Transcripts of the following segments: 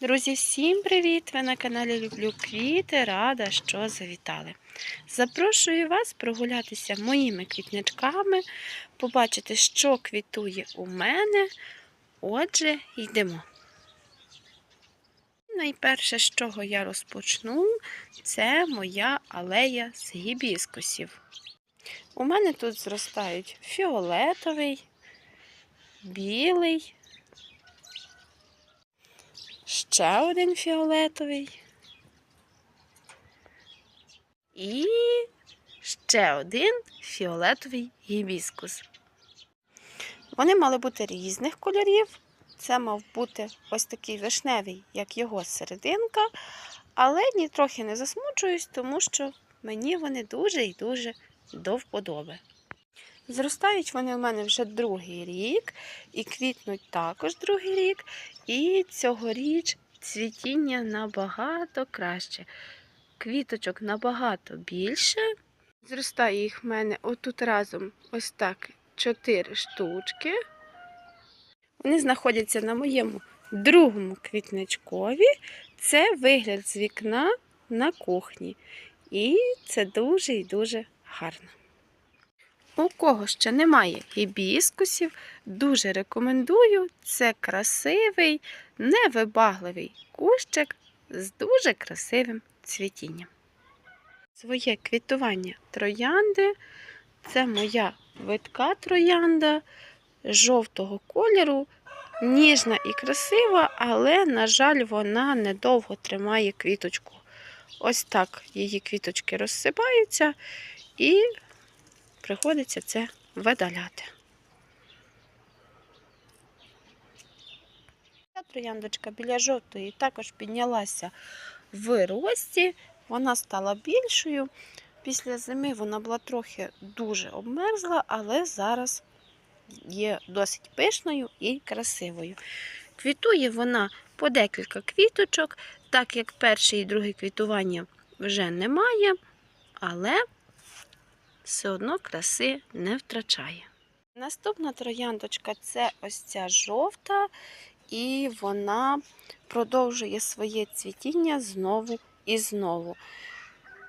Друзі, всім привіт! Ви на каналі Люблю Квіти. Рада, що завітали. Запрошую вас прогулятися моїми квітничками, побачити, що квітує у мене. Отже, йдемо. Найперше, з чого я розпочну, це моя алея з гібіскусів. У мене тут зростають фіолетовий, білий, ще один фіолетовий. І ще один фіолетовий гібіскус. Вони мали бути різних кольорів. Це мав бути ось такий вишневий, як його серединка, але ні трохи не засмучуюсь, тому що мені вони дуже і дуже до вподоби. Зростають вони у мене вже другий рік і квітнуть також другий рік. І цьогоріч цвітіння набагато краще. Квіточок набагато більше. Зростає їх в мене отут разом ось так чотири штучки. Вони знаходяться на моєму другому квітничкові. Це вигляд з вікна на кухні. І це дуже і дуже гарно. У кого ще немає гібіскусів, дуже рекомендую. Це красивий, невибагливий кущик з дуже красивим цвітінням. Своє квітування троянди це моя витка троянда жовтого кольору, ніжна і красива, але, на жаль, вона недовго тримає квіточку. Ось так її квіточки розсипаються і приходиться це видаляти. Ця трояндочка біля жовтої також піднялася в рості, вона стала більшою. Після зими вона була трохи дуже обмерзла, але зараз є досить пишною і красивою. Квітує вона по декілька квіточок, так як перше і друге квітування вже немає, але все одно краси не втрачає. Наступна трояндочка це ось ця жовта, і вона продовжує своє цвітіння знову і знову.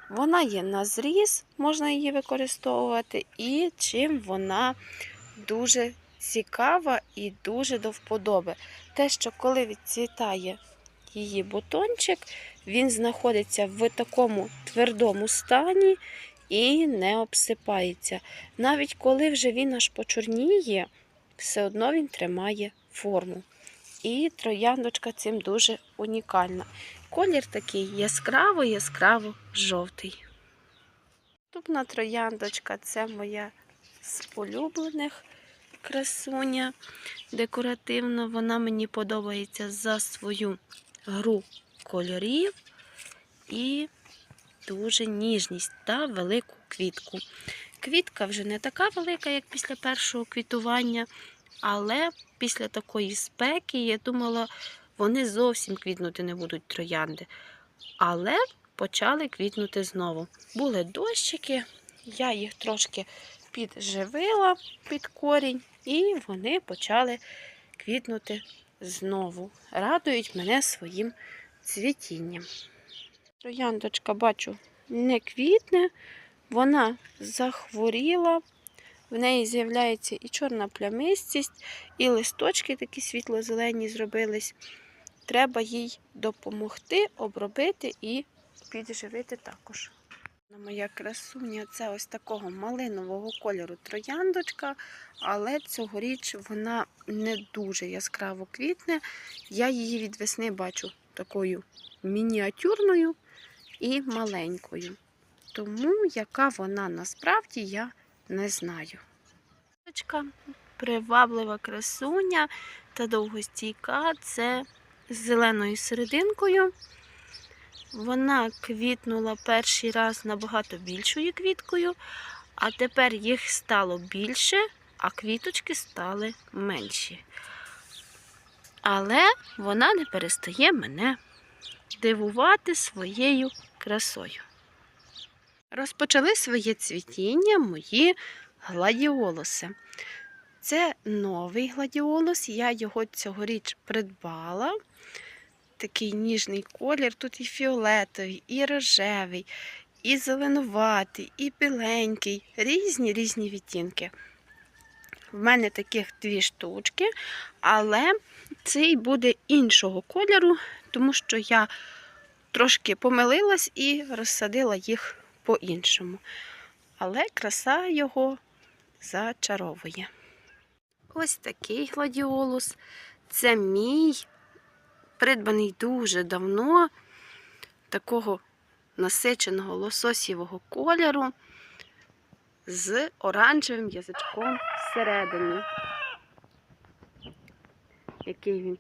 Вона є на зріз, можна її використовувати, і чим вона дуже цікава і дуже до вподоби. Те, що коли відцвітає її бутончик, він знаходиться в такому твердому стані і не обсипається. Навіть коли вже він аж почорніє, все одно він тримає форму. І трояндочка цим дуже унікальна. Колір такий яскраво, яскраво жовтий. Наступна трояндочка це моя з улюблених красуня. Декоративна, вона мені подобається за свою гру кольорів і дуже ніжність та велику квітку. Квітка вже не така велика, як після першого квітування, але після такої спеки я думала, вони зовсім квітнути не будуть троянди. Але почали квітнути знову. Були дощики, я їх трошки підживила під корінь, і вони почали квітнути знову. Радують мене своїм цвітінням. Трояндочка, бачу, не квітне, вона захворіла, в неї з'являється і чорна плямистість, і листочки такі світло-зелені зробились. Треба їй допомогти, обробити і підживити також. Моя красуня це ось такого малинового кольору трояндочка, але цьогоріч вона не дуже яскраво квітне. Я її від весни бачу такою мініатюрною і маленькою. Тому яка вона насправді я не знаю. Приваблива красуня та довгостійка це з зеленою серединкою. Вона квітнула перший раз набагато більшою квіткою, а тепер їх стало більше, а квіточки стали менші. Але вона не перестає мене дивувати своєю красою. Розпочали своє цвітіння мої гладіолуси. Це новий гладіолус, я його цьогоріч придбала. такий ніжний колір. Тут і фіолетовий, і рожевий, і зеленуватий, і біленький. Різні різні відтінки. В мене таких дві штучки, але цей буде іншого кольору, тому що я трошки помилилась і розсадила їх по-іншому. Але краса його зачаровує. Ось такий гладіолус. Це мій, придбаний дуже давно, такого насиченого лососєвого кольору з оранжевим язичком всередині. Який він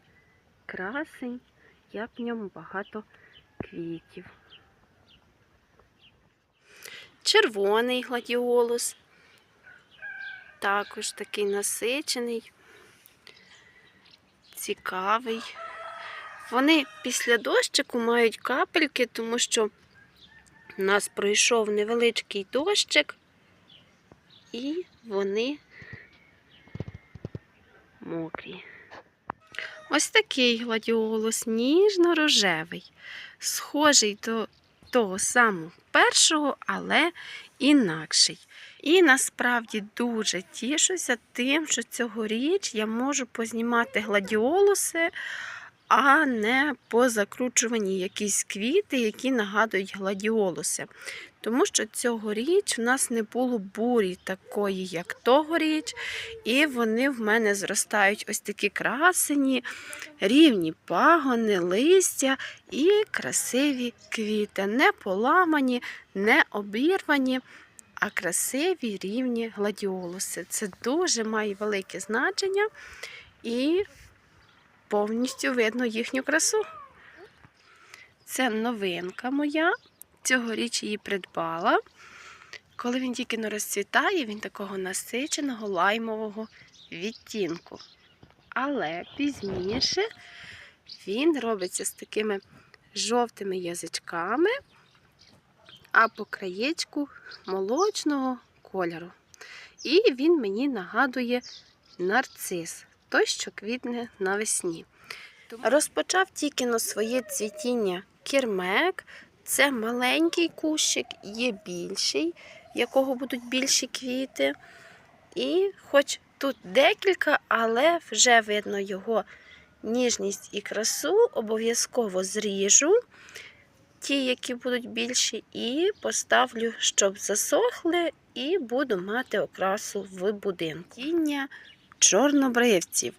красень, як в ньому багато квітів. Червоний гладіолус. Також такий насичений, цікавий. Вони після дощику мають капельки, тому що у нас пройшов невеличкий дощик, і вони мокрі. Ось такий гладіолус, ніжно-рожевий, схожий до того самого першого, але інакший. І насправді дуже тішуся тим, що цьогоріч я можу познімати гладіолуси, а не позакручувані якісь квіти, які нагадують гладіолуси. Тому що цьогоріч в нас не було бурі такої, як тогоріч, і вони в мене зростають ось такі красені, рівні пагони, листя і красиві квіти, не поламані, не обірвані, а красиві рівні гладіолуси. Це дуже має велике значення і повністю видно їхню красу. Це новинка моя. Цьогоріч її придбала. Коли він тільки не розцвітає, він такого насиченого лаймового відтінку. Але пізніше він робиться з такими жовтими язичками, а по краєчку молочного кольору. І він мені нагадує нарцис, той, що квітне навесні. Розпочав тільки на своє цвітіння кірмек. Це маленький кущик, є більший, якого будуть більші квіти. І хоч тут декілька, але вже видно його ніжність і красу, обов'язково зріжу ті, які будуть більші, і поставлю, щоб засохли, і буду мати окрасу в будинку. Тіння чорнобривців.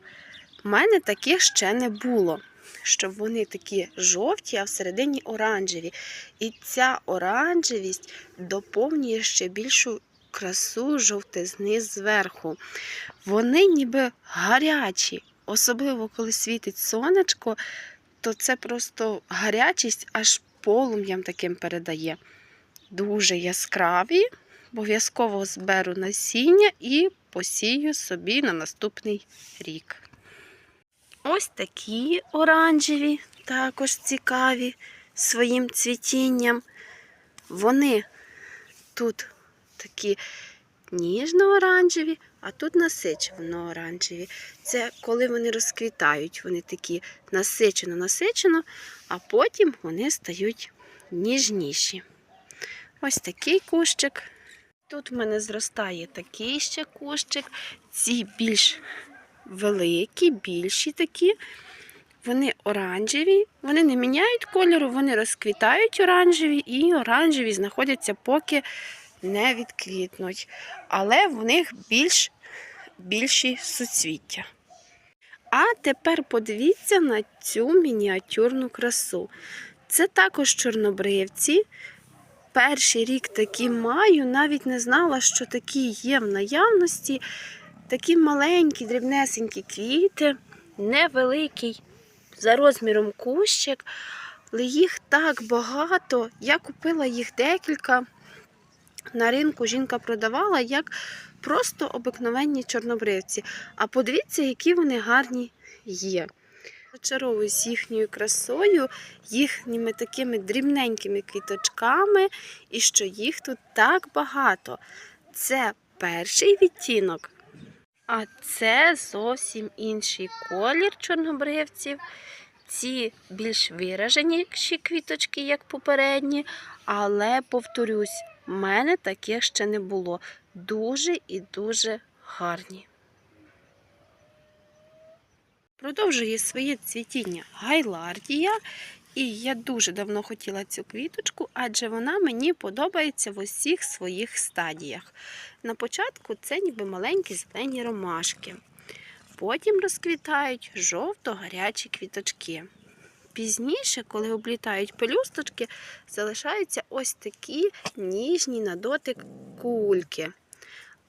У мене таких ще не було щоб вони такі жовті, а всередині оранжеві. І ця оранжевість доповнює ще більшу красу жовтизни зверху. Вони ніби гарячі, особливо коли світить сонечко, то це просто гарячість аж полум'ям таким передає. Дуже яскраві, обов'язково зберу насіння і посію собі на наступний рік. Ось такі оранжеві, також цікаві своїм цвітінням. Вони тут такі ніжно-оранжеві, а тут насичено-оранжеві. Це коли вони розквітають, вони такі насичено-насичено, а потім вони стають ніжніші. Ось такий кущик. Тут в мене зростає такий ще кущик, ці більш великі, більші такі. Вони оранжеві, вони не міняють кольору, вони розквітають оранжеві і оранжеві знаходяться, поки не відквітнуть. Але в них більш більші суцвіття. А тепер подивіться на цю мініатюрну красу. Це також чорнобривці. Перший рік такі маю, навіть не знала, що такі є в наявності. Такі маленькі, дрібнесенькі квіти, невеликий за розміром кущик, але їх так багато. Я купила їх декілька. На ринку жінка продавала як просто обикновенні чорнобривці. А подивіться, які вони гарні є. Очаровуюсь їхньою красою, їхніми такими дрібненькими квіточками, і що їх тут так багато. Це перший відтінок. А це зовсім інший колір чорнобривців. Ці більш вираженіші квіточки, як попередні, але повторюсь, в мене таких ще не було. Дуже і дуже гарні. Продовжує своє цвітіння гайлардія. І я дуже давно хотіла цю квіточку, адже вона мені подобається в усіх своїх стадіях. На початку це ніби маленькі зелені ромашки. Потім розквітають жовто-гарячі квіточки. Пізніше, коли облітають пелюсточки, залишаються ось такі ніжні на дотик кульки.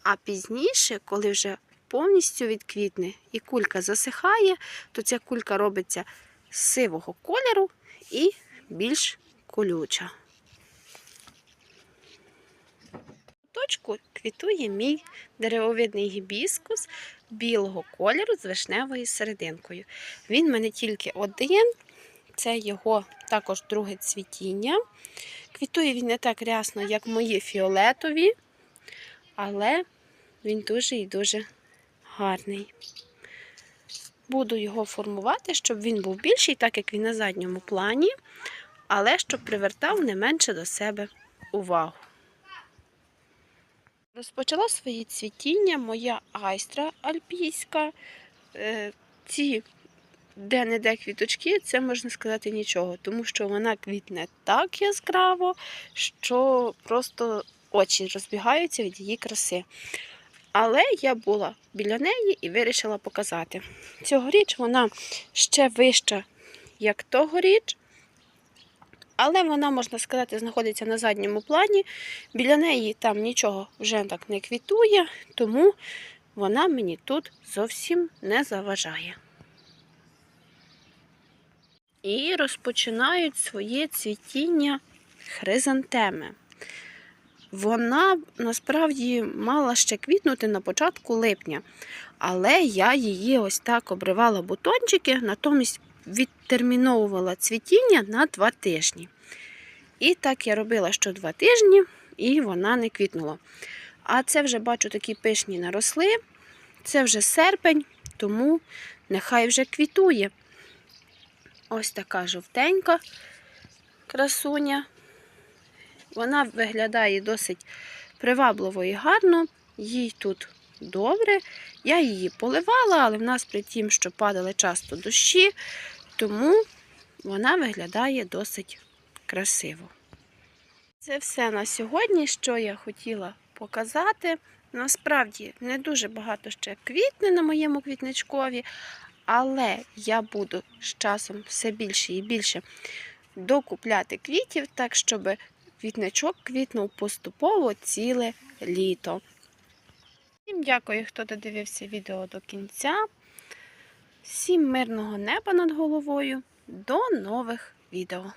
А пізніше, коли вже повністю відквітне і кулька засихає, то ця кулька робиться сивого кольору і більш колюча. Точку квітує мій деревовидний гібіскус білого кольору з вишневою серединкою. Він в мене тільки один, це його також друге цвітіння. Квітує він не так рясно, як мої фіолетові, але він дуже і дуже гарний. Буду його формувати, щоб він був більший, так як він на задньому плані, але щоб привертав не менше до себе увагу. Розпочала своє цвітіння моя айстра альпійська. Е, Ці де-не-де квіточки, це можна сказати нічого, тому що вона квітне так яскраво, що просто очі розбігаються від її краси. Але я була біля неї і вирішила показати. Цьогоріч вона ще вища, як тогоріч, але вона, можна сказати, знаходиться на задньому плані. Біля неї там нічого вже так не квітує, тому вона мені тут зовсім не заважає. І розпочинають своє цвітіння хризантеми. Вона насправді мала ще квітнути на початку липня, але я її ось так обривала бутончики, натомість відтерміновувала цвітіння на два тижні. І так я робила що два тижні, і вона не квітнула. А це вже бачу такі пишні наросли. Це вже серпень, тому нехай вже квітує. Ось така жовтенька красуня. Вона виглядає досить привабливо і гарно, їй тут добре. Я її поливала, але в нас при тім, що падали часто дощі, тому вона виглядає досить красиво. Це все на сьогодні, що я хотіла показати. Насправді не дуже багато ще квітне на моєму квітничкові, але я буду з часом все більше і більше докупляти квітів, так щоб квітничок квітнув поступово ціле літо. Всім дякую, хто додивився відео до кінця. Всім мирного неба над головою. До нових відео!